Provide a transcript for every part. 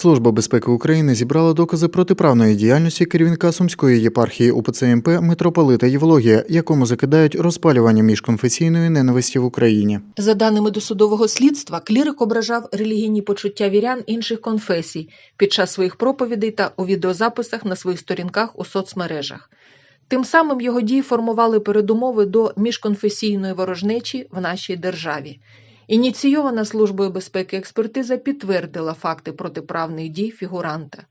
Служба безпеки України зібрала докази протиправної діяльності керівника Сумської єпархії УПЦ МП митрополита Євлогія, якому закидають розпалювання міжконфесійної ненависті в Україні. За даними досудового слідства, клірик ображав релігійні почуття вірян інших конфесій під час своїх проповідей та у відеозаписах на своїх сторінках у соцмережах. Тим самим його дії формували передумови до міжконфесійної ворожнечі в нашій державі. Ініційована службою безпеки експертиза підтвердила факти протиправних дій фігуранта.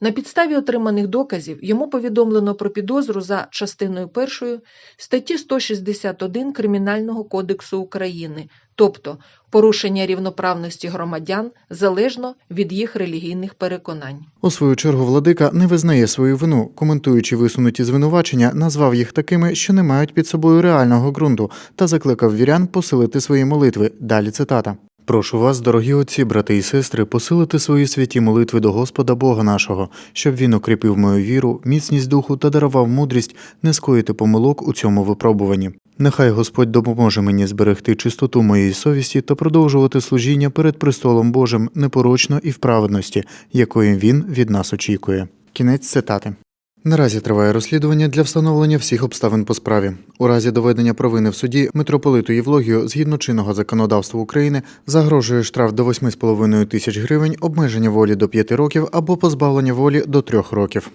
На підставі отриманих доказів йому повідомлено про підозру за частиною першою статті 161 Кримінального кодексу України, тобто порушення рівноправності громадян залежно від їх релігійних переконань. У свою чергу владика не визнає свою вину, коментуючи висунуті звинувачення, назвав їх такими, що не мають під собою реального ґрунту, та закликав вірян посилити свої молитви. Далі цитата. Прошу вас, дорогі отці, брати і сестри, посилити свої святі молитви до Господа Бога нашого, щоб він укріпив мою віру, міцність духу та дарував мудрість не скоїти помилок у цьому випробуванні. Нехай Господь допоможе мені зберегти чистоту моєї совісті та продовжувати служіння перед престолом Божим непорочно і в праведності, якої він від нас очікує. Кінець цитати. Наразі триває розслідування для встановлення всіх обставин по справі. У разі доведення провини в суді митрополиту Євлогію згідно чинного законодавства України загрожує штраф до 8,5 тисяч гривень, обмеження волі до 5 років або позбавлення волі до 3 років.